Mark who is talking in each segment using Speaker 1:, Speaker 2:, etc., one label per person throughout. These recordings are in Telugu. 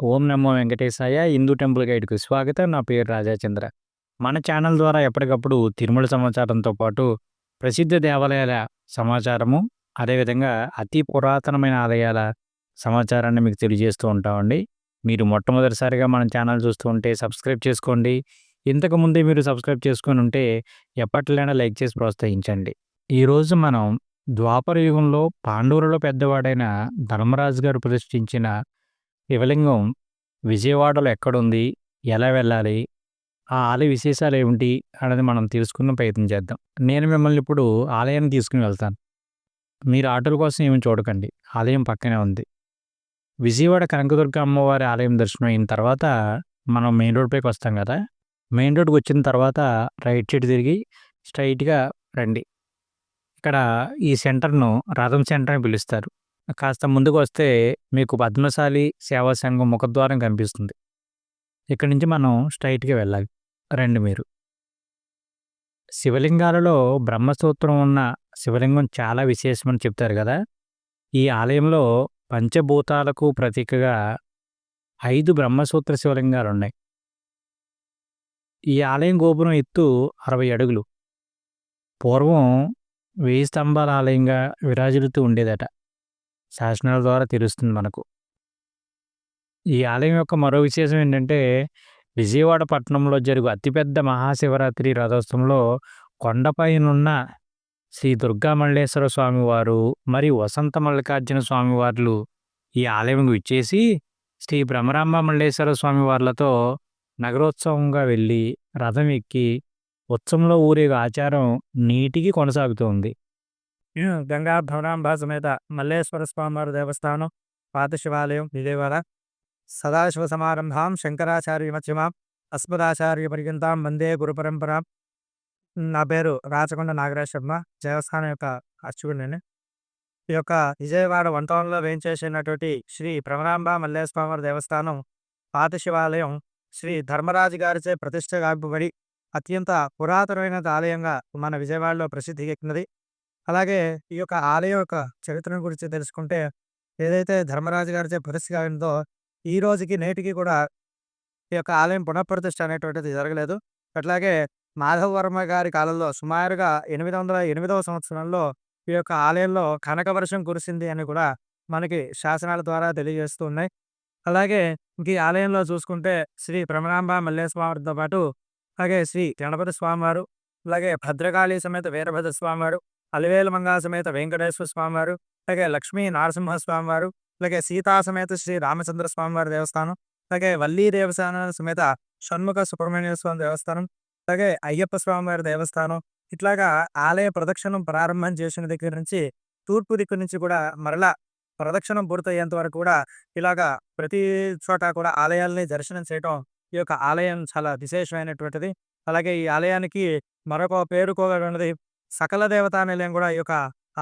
Speaker 1: ఓం నమో వెంకటేశాయ హిందూ టెంపుల్ గైడ్‌కు స్వాగతం. నా పేరు రాజాచంద్ర. మన ఛానల్ ద్వారా ఎప్పటికప్పుడు తిరుమల సమాచారంతో పాటు ప్రసిద్ధ దేవాలయాల సమాచారము, అదేవిధంగా అతి పురాతనమైన ఆలయాల సమాచారాన్ని మీకు తెలియజేస్తూ ఉంటామండి. మీరు మొట్టమొదటిసారిగా మన ఛానల్ చూస్తూ ఉంటే సబ్స్క్రైబ్ చేసుకోండి. ఇంతకు ముందే మీరు సబ్స్క్రైబ్ చేసుకొని ఉంటే ఎప్పట్లైనా లైక్ చేసి ప్రోత్సహించండి. ఈరోజు మనం ద్వాపర యుగంలో పాండవులలో పెద్దవాడైన ధర్మరాజు గారు ప్రతిష్ఠించిన శివలింగం విజయవాడలో ఎక్కడుంది? ఎలా వెళ్ళాలి? ఆ ఆలయ విశేషాలు ఏమిటి? అనేది మనం తెలుసుకున్న ప్రయత్నం చేద్దాం. నేను మిమ్మల్ని ఇప్పుడు ఆలయాన్ని తీసుకుని వెళ్తాను. మీరు ఆటోల కోసం ఏమి చూడకండి. ఆలయం పక్కనే ఉంది. విజయవాడ కనకదుర్గ అమ్మవారి ఆలయం దర్శనం అయిన తర్వాత మనం మెయిన్ రోడ్ పైకి వస్తాం కదా! మెయిన్ రోడ్‌కి వచ్చిన తర్వాత రైట్ సైడ్ తిరిగి స్ట్రెయిట్‌గా రండి. ఇక్కడ ఈ సెంటర్‌ను రథం సెంటర్ అని పిలుస్తారు. కాస్త ముందుకు వస్తే మీకు పద్మశాలి సేవా సంఘం ముఖద్వారం కనిపిస్తుంది. ఇక్కడి నుంచి మనం స్ట్రైట్గా వెళ్ళాలి. రండి మీరు. శివలింగాలలో బ్రహ్మసూత్రం ఉన్న శివలింగం చాలా విశేషమని చెప్తారు కదా! ఈ ఆలయంలో పంచభూతాలకు ప్రతీకగా ఐదు బ్రహ్మసూత్ర శివలింగాలు ఉన్నాయి ఈ ఆలయం గోపురం ఎత్తు 60 అడుగులు. పూర్వం వెయ్యి స్తంభాల ఆలయంగా విరాజిల్లుతూ ఉండేదట. శాసనాల ద్వారా తెలుస్తుంది మనకు. ఈ ఆలయం యొక్క మరో విశేషం ఏంటంటే విజయవాడ పట్టణంలో జరుగు అతిపెద్ద మహాశివరాత్రి రథోత్సవంలో కొండపైనున్న శ్రీ దుర్గా మల్లేశ్వర స్వామివారు మరియు వసంత మల్లికార్జున స్వామివార్లు ఈ ఆలయంకు విచ్చేసి శ్రీ భ్రమరాంబ మల్లేశ్వర స్వామివార్లతో నగరోత్సవంగా వెళ్ళి రథం ఎక్కి ఉత్సవంలో ఊరే ఆచారం నీటికి కొనసాగుతుంది
Speaker 2: గంగా భ్రమరాంబ సమేత మల్లేశ్వర స్వామివారి దేవస్థానం పాత శివాలయం విజయవాడ. సదాశివ సమారంభాం శంకరాచార్య మధ్యమాం అస్మదాచార్య పర్యంతం వందే గురు పరంపరాం. నా పేరు రాచకొండ నాగరాజ్ శర్మ దేవస్థానం యొక్క అర్చకుడిని. ఈ యొక్క విజయవాడ వంటంలో వేయించేసినటువంటి శ్రీ భ్రమరాంబ మల్లేశ్వర దేవస్థానం పాత శివాలయం శ్రీ ధర్మరాజు గారిచే ప్రతిష్ట గావింపబడి అత్యంత పురాతనమైన ఆలయంగా మన విజయవాడలో ప్రసిద్ధి ఎక్కినది అలాగే ఈ యొక్క ఆలయం యొక్క చరిత్రను గురించి తెలుసుకుంటే ఏదైతే ధర్మరాజు గారిచే ప్రతిష్ట కావిందో ఈ రోజుకి నేటికి కూడా ఈ యొక్క ఆలయం పునఃప్రతిష్ఠ అనేటువంటిది జరగలేదు. అట్లాగే మాధవ వర్మ గారి కాలంలో సుమారుగా ఎనిమిది వందల ఎనిమిదవ సంవత్సరంలో ఈ యొక్క ఆలయంలో కనక వర్షం కురిసింది అని కూడా మనకి శాసనాల ద్వారా తెలియజేస్తూ ఉన్నాయి. అలాగే ఇంక ఈ ఆలయంలో చూసుకుంటే శ్రీ భ్రమరాంబ మల్లేశ్వరితో పాటు అలాగే శ్రీ గణపతి స్వామివారు అలాగే భద్రకాళి సమేత వీరభద్ర స్వామివారు అలివేలు మంగా సమేత వెంకటేశ్వర స్వామివారు అలాగే లక్ష్మీ నరసింహస్వామి వారు అలాగే సీతా సమేత శ్రీ రామచంద్ర స్వామివారి దేవస్థానం అలాగే వల్లీ దేవస్థానం సమేత షణ్ముఖ సుబ్రహ్మణ్య స్వామి దేవస్థానం అలాగే అయ్యప్ప స్వామివారి దేవస్థానం. ఇట్లాగా ఆలయ ప్రదక్షిణం ప్రారంభం చేసిన దగ్గర నుంచి తూర్పు దిక్కు నుంచి కూడా మరలా ప్రదక్షిణం పూర్తయ్యేంత వరకు కూడా ఇలాగా ప్రతి చోట కూడా ఆలయాల్ని దర్శనం చేయటం ఈ యొక్క ఆలయం చాలా విశేషమైనటువంటిది. అలాగే ఈ ఆలయానికి మరొక పేరు కూడా ఉన్నది సకల దేవతా నిలయం కూడా ఈ యొక్క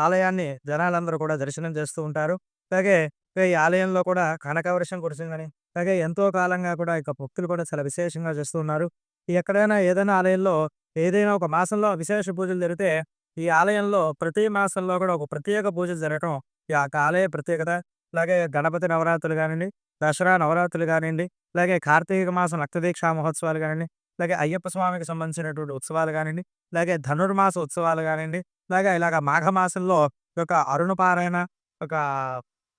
Speaker 2: ఆలయాన్ని జనాలందరూ కూడా దర్శనం చేస్తూ ఉంటారు. అలాగే ఈ ఆలయంలో కూడా కనకవర్షం కురిసిందని అలాగే ఎంతో కాలంగా కూడా ఇక భక్తులు కూడా చాలా విశేషంగా చేస్తూ ఉన్నారు. ఎక్కడైనా ఏదైనా ఆలయంలో ఏదైనా ఒక మాసంలో విశేష పూజలు జరిగితే ఈ ఆలయంలో ప్రతి మాసంలో కూడా ఒక ప్రత్యేక పూజలు జరగటం ఈ యొక్క ఆలయ ప్రత్యేకత. అలాగే గణపతి నవరాత్రులు కానివ్వండి దసరా నవరాత్రులు కానివ్వండి అలాగే కార్తీక మాసం రక్తదీక్షా మహోత్సవాలు కానివ్వండి అలాగే అయ్యప్ప స్వామికి సంబంధించినటువంటి ఉత్సవాలు కానివ్వండి అలాగే ధనుర్మాస ఉత్సవాలు కానివ్వండి అలాగే ఇలాగ మాఘమాసంలో ఒక అరుణపారాయణ ఒక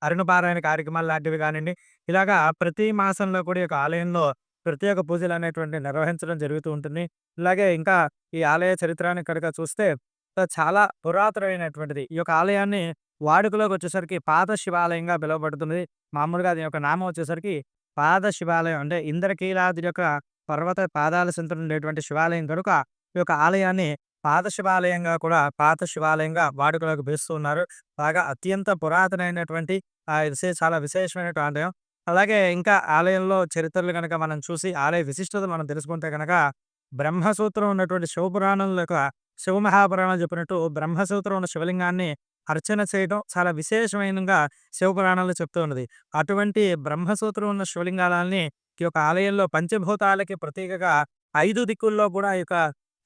Speaker 2: అరుణపారాయణ కార్యక్రమాలు లాంటివి కానివ్వండి ఇలాగా ప్రతి మాసంలో కూడా ఈ యొక్క ఆలయంలో ప్రత్యేక పూజలు అనేటువంటి నిర్వహించడం జరుగుతూ ఉంటుంది. ఇలాగే ఇంకా ఈ ఆలయ చరిత్రాన్ని కనుక చూస్తే చాలా పురాతనమైనటువంటిది. ఈ యొక్క ఆలయాన్ని వాడుకలోకి వచ్చేసరికి పాత శివాలయంగా పిలువబడుతుంది. మామూలుగా దీని యొక్క నామం వచ్చేసరికి పాద శివాలయం అంటే ఇంద్రకీలాది యొక్క పర్వత పాదాల సెంటర్ ఉండేటువంటి శివాలయం కనుక ఈ యొక్క ఆలయాన్ని పాత శివాలయంగా కూడా పాత శివాలయంగా వాడుకలోకి పిలుస్తూ ఉన్నారు. బాగా అత్యంత పురాతనమైనటువంటి ఆ విశేష చాలా విశేషమైనటువంటి ఆలయం. అలాగే ఇంకా ఆలయంలో చరిత్రలు కనుక మనం చూసి ఆలయ విశిష్టత మనం తెలుసుకుంటే కనుక బ్రహ్మసూత్రం ఉన్నటువంటి శివపురాణంలో యొక్క శివమహాపురాణం చెప్పినట్టు బ్రహ్మసూత్రం ఉన్న శివలింగాన్ని అర్చన చేయడం చాలా విశేషమైనగా శివపురాణాలు చెప్తూ ఉన్నది. అటువంటి బ్రహ్మసూత్రం ఉన్న శివలింగాలని ఈ యొక్క ఆలయంలో పంచభూతాలకి ప్రతీకగా ఐదు దిక్కుల్లో కూడా ఈ యొక్క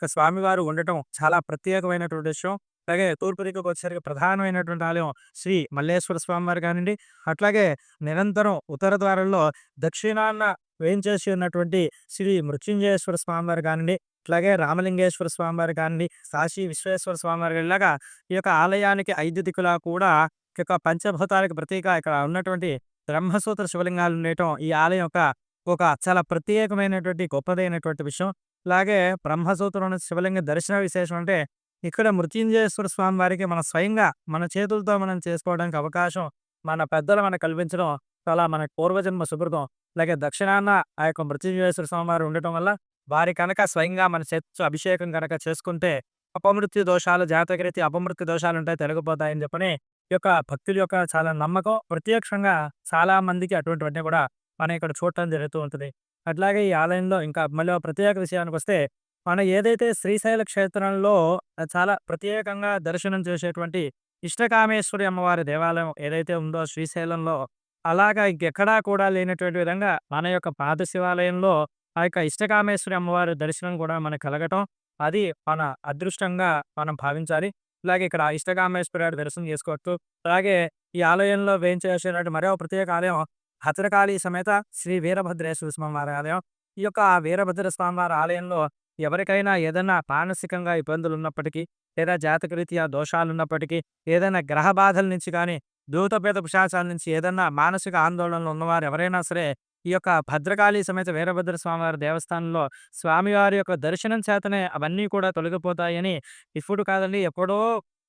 Speaker 2: స్వామివారు ఉండటం చాలా ప్రత్యేకమైనటువంటి విషయం. అలాగే తూర్పు దిక్కుకు వచ్చేసరికి ప్రధానమైనటువంటి ఆలయం శ్రీ మల్లేశ్వర స్వామివారు కానివ్వండి అట్లాగే నిరంతరం ఉత్తర ద్వారంలో దక్షిణాన వేయించేసి ఉన్నటువంటి శ్రీ మృత్యుంజయేశ్వర స్వామివారు కానివ్వండి అట్లాగే రామలింగేశ్వర స్వామివారు కానివ్వండి కాశీ విశ్వేశ్వర స్వామివారు ఇలాగా ఈ యొక్క ఆలయానికి ఐదు దిక్కులా కూడా ఈ యొక్క పంచభూతాలకు ప్రతీక ఇక్కడ ఉన్నటువంటి బ్రహ్మసూత్ర శివలింగాలు ఉండటం ఈ ఆలయం యొక్క ఒక చాలా ప్రత్యేకమైనటువంటి గొప్పదైనటువంటి విషయం. అలాగే బ్రహ్మసూత్రం శివలింగ దర్శన విశేషం అంటే ఇక్కడ మృత్యుంజయేశ్వర స్వామి వారికి మన స్వయంగా మన చేతులతో మనం చేసుకోవడానికి అవకాశం మన పెద్దలు మనకు కల్పించడం చాలా మన పూర్వజన్మ సుకృతం. అలాగే దక్షిణాన ఆ యొక్క మృత్యుంజయేశ్వర స్వామి వారు ఉండటం వల్ల వారి కనుక స్వయంగా మన చేతు అభిషేకం కనుక చేసుకుంటే అపమృత్యు దోషాలు జాతకరీతి అపమృత్యు దోషాలు ఉంటాయి తొలగిపోతాయని చెప్పని ఈ యొక్క భక్తుల యొక్క చాలా నమ్మకం. ప్రత్యక్షంగా చాలా మందికి అటువంటివన్నీ కూడా మనం ఇక్కడ చూడటం జరుగుతూ ఉంటుంది. అట్లాగే ఈ ఆలయంలో ఇంకా మళ్ళీ ప్రత్యేక విషయానికి వస్తే మనం ఏదైతే శ్రీశైల క్షేత్రంలో చాలా ప్రత్యేకంగా దర్శనం చేసేటువంటి ఇష్టకామేశ్వరి అమ్మవారి దేవాలయం ఏదైతే ఉందో శ్రీశైలంలో అలాగా ఇంకెక్కడా కూడా లేనటువంటి విధంగా మన యొక్క పాత శివాలయంలో ఆ యొక్క ఇష్టకామేశ్వరి అమ్మవారి దర్శనం కూడా మనకు కలగటం అది మన అదృష్టంగా మనం భావించాలి. అలాగే ఇక్కడ ఇష్టకామేశ్వరి దర్శనం చేసుకోవచ్చు. అలాగే ఈ ఆలయంలో వేయించేసినటువంటి మరో ప్రత్యేక ఆలయం భద్రకాళి సమేత శ్రీ వీరభద్రేశ్వర స్వామివారి ఆలయం. ఈ యొక్క వీరభద్ర స్వామి వారి ఆలయంలో ఎవరికైనా ఏదైనా మానసికంగా ఇబ్బందులు ఉన్నప్పటికీ లేదా జాతకరీత్యా దోషాలు ఉన్నప్పటికీ ఏదైనా గ్రహ బాధల నుంచి కానీ దూతపేత పుషాచాల నుంచి ఏదైనా మానసిక ఆందోళనలు ఉన్నవారు ఎవరైనా సరే ఈ యొక్క భద్రకాళి సమేత వీరభద్ర స్వామివారి దేవస్థానంలో స్వామివారి యొక్క దర్శనం చేతనే అవన్నీ కూడా తొలగిపోతాయని ఇప్పుడు కాదండి ఎప్పుడో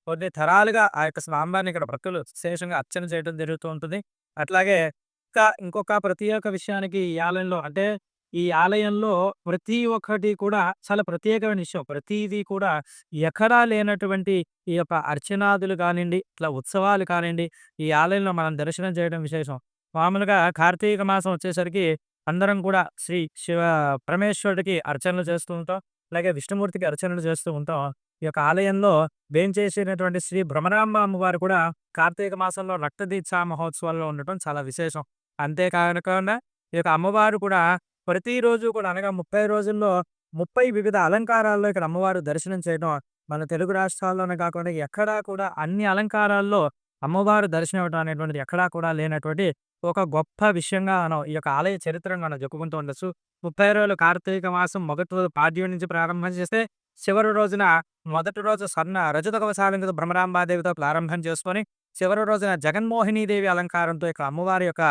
Speaker 2: కొన్ని తరాలుగా ఆ యొక్క స్వామివారిని ఇక్కడ భక్తులు విశేషంగా అర్చన చేయడం జరుగుతూ ఉంటుంది. అట్లాగే ఇంకా ఇంకొక ప్రత్యేక విషయానికి ఈ ఆలయంలో అంటే ఈ ఆలయంలో ప్రతి ఒక్కటి కూడా చాలా ప్రత్యేకమైన విషయం. ప్రతిదీ కూడా ఎక్కడా లేనటువంటి ఈ యొక్క అర్చనాదులు కానివ్వండి ఇట్లా ఉత్సవాలు కానివ్వండి ఈ ఆలయంలో మనం దర్శనం చేయడం విశేషం. మామూలుగా కార్తీక మాసం వచ్చేసరికి అందరం కూడా శ్రీ శివ పరమేశ్వరుడికి అర్చనలు చేస్తూ ఉంటాం. అలాగే విష్ణుమూర్తికి అర్చనలు చేస్తూ ఉంటాం. ఈ యొక్క ఆలయంలో వేంచేసినటువంటి శ్రీ భ్రమరాంబ అమ్మవారు కూడా కార్తీక మాసంలో రక్తదీక్షా మహోత్సవాల్లో ఉండటం చాలా విశేషం. అంతేకాకుండా ఈ యొక్క అమ్మవారు కూడా ప్రతిరోజు కూడా అనగా ముప్పై రోజుల్లో ముప్పై వివిధ అలంకారాల్లో ఇక్కడ అమ్మవారు దర్శనం చేయడం మన తెలుగు రాష్ట్రాల్లోనే కాకుండా ఎక్కడా కూడా అన్ని అలంకారాల్లో అమ్మవారు దర్శనం ఇవ్వడం అనేటువంటిది ఎక్కడా కూడా లేనటువంటి ఒక గొప్ప విషయంగా మనం ఈ యొక్క ఆలయ చరిత్రను మనం చెప్పుకుంటూ ఉండొచ్చు. ముప్పై రోజులు కార్తీక మాసం మొదటి రోజు పాడ్యం నుంచి ప్రారంభం చేస్తే చివరి రోజున మొదటి రోజు సన్న రజత కవసాలంకతో భ్రమరాంబాదేవితో ప్రారంభం చేసుకొని చివరి రోజున జగన్మోహినీదేవి అలంకారంతో ఇక అమ్మవారి యొక్క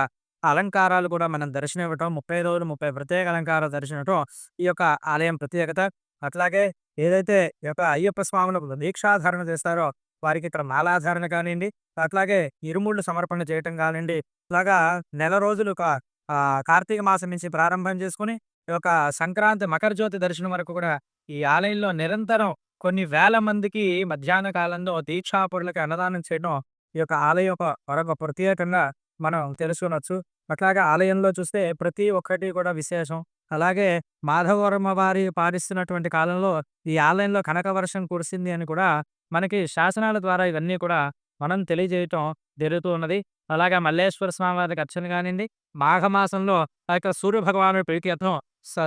Speaker 2: అలంకారాలు కూడా మనం దర్శనం ఇవ్వటం ముప్పై రోజులు ముప్పై ప్రత్యేక అలంకార దర్శనం ఇవ్వటం ఈ యొక్క ఆలయం ప్రత్యేకత. అట్లాగే ఏదైతే ఈ యొక్క అయ్యప్ప స్వాములకు దీక్షాధారణ చేస్తారో వారికి ఇక్కడ మాలాధారణ కానివ్వండి అట్లాగే ఇరుముళ్ళు సమర్పణ చేయటం కానివ్వండి ఇలాగా నెల రోజులు ఒక ఆ, కార్తీక మాసం నుంచి ప్రారంభం చేసుకుని ఈ యొక్క సంక్రాంతి మకర జ్యోతి దర్శనం వరకు కూడా ఈ ఆలయంలో నిరంతరం కొన్ని వేల మందికి మధ్యాహ్న కాలంలో దీక్షాపురులకు అన్నదానం చేయడం ఈ యొక్క ఆలయం యొక్క మరొక ప్రత్యేకంగా మనం తెలుసుకోవచ్చు అట్లాగే ఆలయంలో చూస్తే ప్రతి ఒక్కటి కూడా విశేషం. అలాగే మాధవవర్మ వారి పాలిస్తున్నటువంటి కాలంలో ఈ ఆలయంలో కనక వర్షం కురిసింది అని కూడా మనకి శాసనాల ద్వారా ఇవన్నీ కూడా మనం తెలియజేయటం జరుగుతూ ఉన్నది. అలాగే మల్లేశ్వర స్వామి వారికి అర్చన కానివ్వండి మాఘమాసంలో ఆ యొక్క సూర్య భగవాను ప్రీత్యర్థం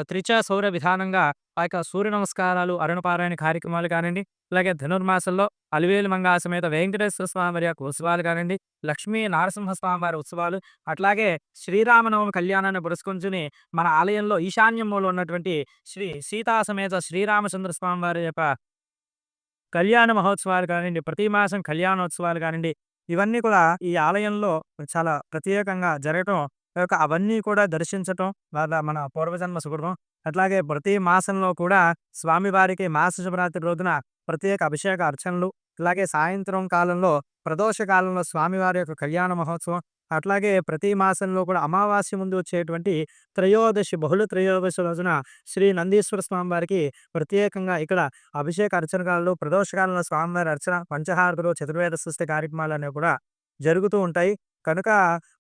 Speaker 2: త్రిచ సౌర విధానంగా ఆ యొక్క సూర్య నమస్కారాలు అరుణపారాయణ కార్యక్రమాలు కానివ్వండి అలాగే ధనుర్మాసంలో అలివేలు మంగా సమేత వెంకటేశ్వర స్వామి వారి యొక్క ఉత్సవాలు కానివ్వండి లక్ష్మీ నారసింహ స్వామి వారి ఉత్సవాలు అట్లాగే శ్రీరామనవమి కళ్యాణాన్ని పురస్కరించుని మన ఆలయంలో ఈశాన్యంలో ఉన్నటువంటి శ్రీ సీతా సమేత శ్రీరామచంద్ర స్వామి వారి యొక్క కళ్యాణ మహోత్సవాలు కానివ్వండి ప్రతి మాసం కళ్యాణోత్సవాలు కానివ్వండి ఇవన్నీ కూడా ఈ ఆలయంలో చాలా ప్రత్యేకంగా జరగటం యొక్క అవన్నీ కూడా దర్శించటం వాళ్ళ మన పూర్వజన్మ సుకృతం అట్లాగే ప్రతి మాసంలో కూడా స్వామివారికి మాస శివరాత్రి రోజున ప్రత్యేక అభిషేక అర్చనలు అలాగే సాయంత్రం కాలంలో ప్రదోష కాలంలో స్వామివారి యొక్క కళ్యాణ మహోత్సవం అట్లాగే ప్రతి మాసంలో కూడా అమావాస్య ముందు వచ్చేటువంటి త్రయోదశి బహుళ త్రయోదశి రోజున శ్రీ నందీశ్వర స్వామి వారికి ప్రత్యేకంగా ఇక్కడ అభిషేక అర్చనకాలలో ప్రదోషకాలంలో స్వామివారి అర్చన పంచహారతులు చతుర్వేద సృష్టి కార్యక్రమాలు అనేవి కూడా జరుగుతూ ఉంటాయి. కనుక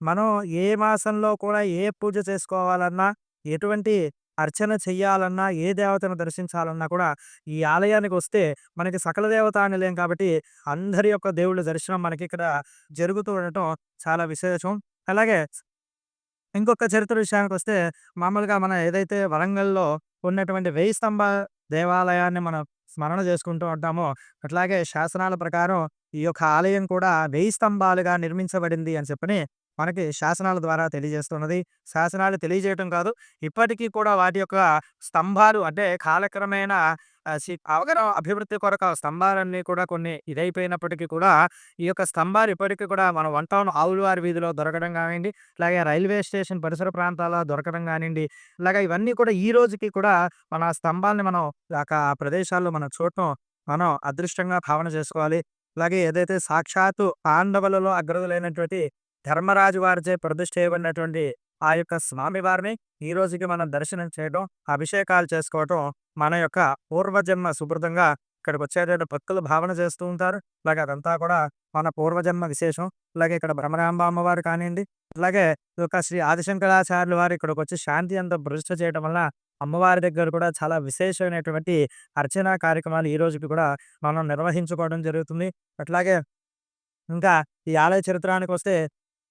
Speaker 2: మనం ఏ మాసంలో కూడా ఏ పూజ చేసుకోవాలన్నా ఎటువంటి అర్చన చెయ్యాలన్నా ఏ దేవతను దర్శించాలన్నా కూడా ఈ ఆలయానికి వస్తే మనకి సకల దేవతా నిలయం కాబట్టి అందరి యొక్క దేవుళ్ళ దర్శనం మనకి ఇక్కడ జరుగుతూ ఉండటం చాలా విశేషం. అలాగే ఇంకొక చరిత్ర విషయానికి వస్తే మామూలుగా మనం ఏదైతే వరంగల్లో ఉన్నటువంటి వెయ్యి స్తంభ దేవాలయాన్ని మనం స్మరణ చేసుకుంటూ ఉంటామో అట్లాగే శాసనాల ప్రకారం ఈ యొక్క ఆలయం కూడా వెయ్యి స్తంభాలుగా నిర్మించబడింది అని చెప్పని మనకి శాసనాల ద్వారా తెలియజేస్తున్నది. శాసనాలు తెలియజేయటం కాదు ఇప్పటికీ కూడా వాటి యొక్క స్తంభాలు అంటే కాలక్రమేణా అవగాహన సి- అవగరం అభివృద్ధి కొరకు స్తంభాలన్నీ కూడా కొన్ని ఇదైపోయినప్పటికీ కూడా ఈ యొక్క స్తంభాలు ఇప్పటికీ కూడా మన వన్ టౌన్ ఆవులవారి వీధిలో దొరకడం కానివ్వండి అలాగే రైల్వే స్టేషన్ పరిసర ప్రాంతాల్లో దొరకడం కానివ్వండి ఇలాగ ఇవన్నీ కూడా ఈ రోజుకి కూడా మన స్తంభాలని మనం ఆ ప్రదేశాల్లో మనం చూడటం మనం అదృష్టంగా భావన చేసుకోవాలి. అలాగే ఏదైతే సాక్షాత్తు పాండవులలో అగ్రదులైనటువంటి ధర్మరాజు వారిచే ప్రతిష్ఠ చేయబడినటువంటి ఆ యొక్క స్వామివారిని ఈ రోజుకి మనం దర్శనం చేయడం అభిషేకాలు చేసుకోవటం మన యొక్క పూర్వజన్మ సుకృతంగా ఇక్కడికి వచ్చేటువంటి భక్తులు భావన చేస్తూ ఉంటారు. అలాగే అదంతా కూడా మన పూర్వజన్మ విశేషం. అలాగే ఇక్కడ బ్రహ్మరాంబ అమ్మవారు కానివ్వండి అలాగే ఈ యొక్క శ్రీ ఆదిశంకరాచార్యుల వారు ఇక్కడికి వచ్చి శాంతి అంతా ప్రతిష్ట చేయడం వల్ల అమ్మవారి దగ్గర కూడా చాలా విశేషమైనటువంటి అర్చనా కార్యక్రమాలు ఈ రోజుకి కూడా మనం నిర్వహించుకోవడం జరుగుతుంది. అట్లాగే ఇంకా ఈ ఆలయ చరిత్రానికి వస్తే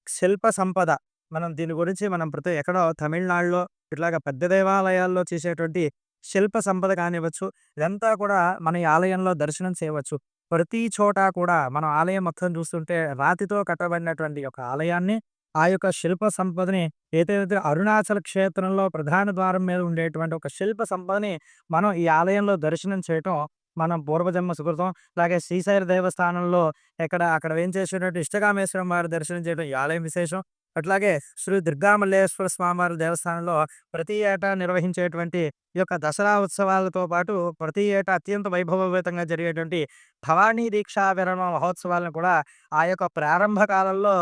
Speaker 2: శిల్ప సంపద మనం దీని గురించి మనం ప్రతి ఎక్కడో తమిళనాడులో ఇట్లాగ పెద్ద దేవాలయాల్లో చేసేటువంటి శిల్ప సంపద కానివ్వచ్చు ఇదంతా కూడా మన ఈ ఆలయంలో దర్శనం చేయవచ్చు. ప్రతి చోట కూడా మనం ఆలయం మొత్తం చూస్తుంటే రాతితో కట్టబడినటువంటి ఒక ఆలయాన్ని ఆ యొక్క శిల్ప సంపదని ఏదైతే అరుణాచల క్షేత్రంలో ప్రధాన ద్వారం మీద ఉండేటువంటి ఒక శిల్ప సంపదని మనం ఈ ఆలయంలో దర్శనం చేయటం మనం పూర్వజన్మ సుకృతం. అలాగే శ్రీశైల దేవస్థానంలో ఎక్కడ అక్కడ వేంచేసినటువంటి ఇష్టకామేశ్వరం వారి దర్శనం చేయడం ఈ ఆలయం విశేషం. అట్లాగే శ్రీ దుర్గామల్లేశ్వర స్వామివారి దేవస్థానంలో ప్రతి ఏటా నిర్వహించేటువంటి ఈ యొక్క దసరా ఉత్సవాలతో పాటు ప్రతి ఏటా అత్యంత వైభవోపేతంగా జరిగేటువంటి భవానీ దీక్షా విరమణ మహోత్సవాలను కూడా ఆ యొక్క ప్రారంభ కాలంలో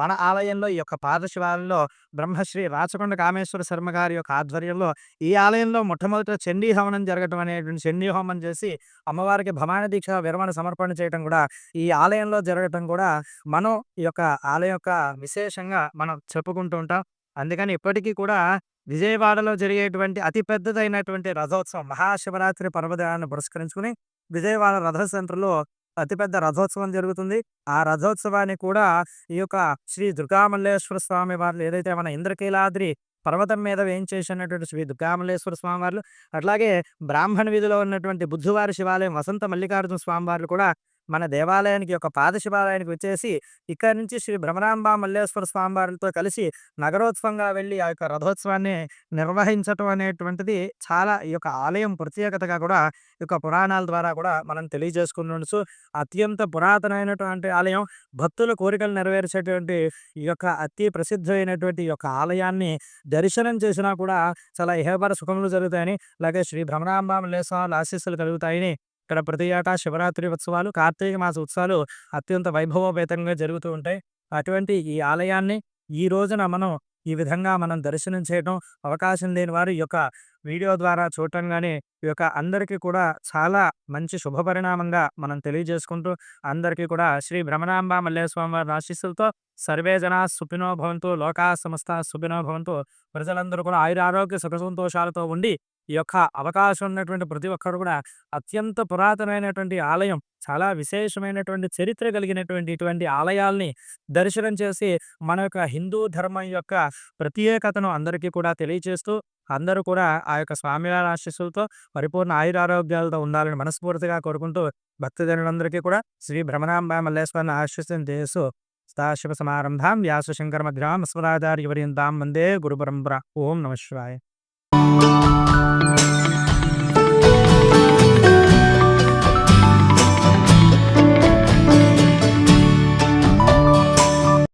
Speaker 2: మన ఆలయంలో ఈ యొక్క పాదశివాలయంలో బ్రహ్మశ్రీ రాచకొండ కామేశ్వర శర్మ గారి యొక్క ఆధ్వర్యంలో ఈ ఆలయంలో మొట్టమొదట చండీ హవనం జరగటం అనేటువంటి చండీ హోమం చేసి అమ్మవారికి భవానీ దీక్ష విరమణ సమర్పణ చేయటం కూడా ఈ ఆలయంలో జరగటం కూడా మనం ఈ యొక్క ఆలయం యొక్క విశేషంగా మనం చెప్పుకుంటూ ఉంటాం. అందుకని ఇప్పటికీ కూడా విజయవాడలో జరిగేటువంటి అతి పెద్దదైనటువంటి రథోత్సవం మహాశివరాత్రి పర్వదినాన్ని పురస్కరించుకుని విజయవాడ రథ సెంటర్లో అతిపెద్ద రథోత్సవం జరుగుతుంది. ఆ రథోత్సవాన్ని కూడా ఈ యొక్క శ్రీ దుర్గామల్లేశ్వర స్వామి వారు ఏదైతే మన ఇంద్రకీలాద్రి పర్వతం మీద వేయించేసినటువంటి శ్రీ దుర్గామల్లేశ్వర స్వామివార్లు అట్లాగే బ్రాహ్మణ వీధిలో ఉన్నటువంటి బుద్ధువారి శివాలయం వసంత మల్లికార్జున స్వామివార్లు కూడా మన దేవాలయానికి ఒక పాదశివాలయానికి వచ్చేసి ఇక్కడ నుంచి శ్రీ భ్రమరాంబ మల్లేశ్వర స్వామి వారితో కలిసి నగరోత్సవంగా వెళ్ళి ఆ యొక్క రథోత్సవాన్ని నిర్వహించటం అనేటువంటిది చాలా ఈ యొక్క ఆలయం ప్రత్యేకతగా కూడా ఈ యొక్క పురాణాల ద్వారా కూడా మనం తెలియజేసుకున్నచ్చు అత్యంత పురాతనమైనటువంటి ఆలయం. భక్తుల కోరికలు నెరవేర్చేటువంటి ఈ యొక్క అతి ప్రసిద్ధమైనటువంటి ఈ యొక్క ఆలయాన్ని దర్శనం చేసినా కూడా చాలా ఇహపర సుఖములు జరుగుతాయని అలాగే శ్రీ భ్రమరాంబ మల్లేశ్వర ఆశీస్సులు కలుగుతాయని ఇక్కడ ప్రతి ఏటా శివరాత్రి ఉత్సవాలు కార్తీక మాస ఉత్సవాలు అత్యంత వైభవోపేతంగా జరుగుతూ ఉంటాయి. అటువంటి ఈ ఆలయాన్ని ఈ రోజున మనం ఈ విధంగా మనం దర్శనం చేయడం అవకాశం లేని వారు ఈ యొక్క వీడియో ద్వారా చూడటం కానీ ఈ యొక్క అందరికీ కూడా చాలా మంచి శుభపరిణామంగా మనం తెలియజేసుకుంటూ అందరికీ కూడా శ్రీ భ్రమణాంబ మల్లేస్వామి వారి ఆశీస్సులతో సర్వే జనా సుఖినో భవంతు లోకా సంస్థ సుఖినో భవంతు. ప్రజలందరూ కూడా ఆయురారోగ్య సుఖ సంతోషాలతో ఉండి ఈ యొక్క అవకాశం ఉన్నటువంటి ప్రతి ఒక్కరు కూడా అత్యంత పురాతనమైనటువంటి ఆలయం చాలా విశేషమైనటువంటి చరిత్ర కలిగినటువంటి ఇటువంటి ఆలయాల్ని దర్శనం చేసి మన యొక్క హిందూ ధర్మం యొక్క ప్రత్యేకతను అందరికీ కూడా తెలియచేస్తూ అందరూ కూడా ఆ యొక్క స్వామివారి ఆశీస్సులతో పరిపూర్ణ ఆయురారోగ్యాలతో ఉండాలని మనస్ఫూర్తిగా కోరుకుంటూ భక్తజనులందరికీ కూడా శ్రీ భ్రమణాంబ మల్లేశ్వరిని ఆశీస్సుని చేస్తూ సదాశివ సమారంభాం వ్యాసశంకర మధ్యాం అస్మదాచార్య వందే గురు పరంపర. ఓం నమ శివాయ.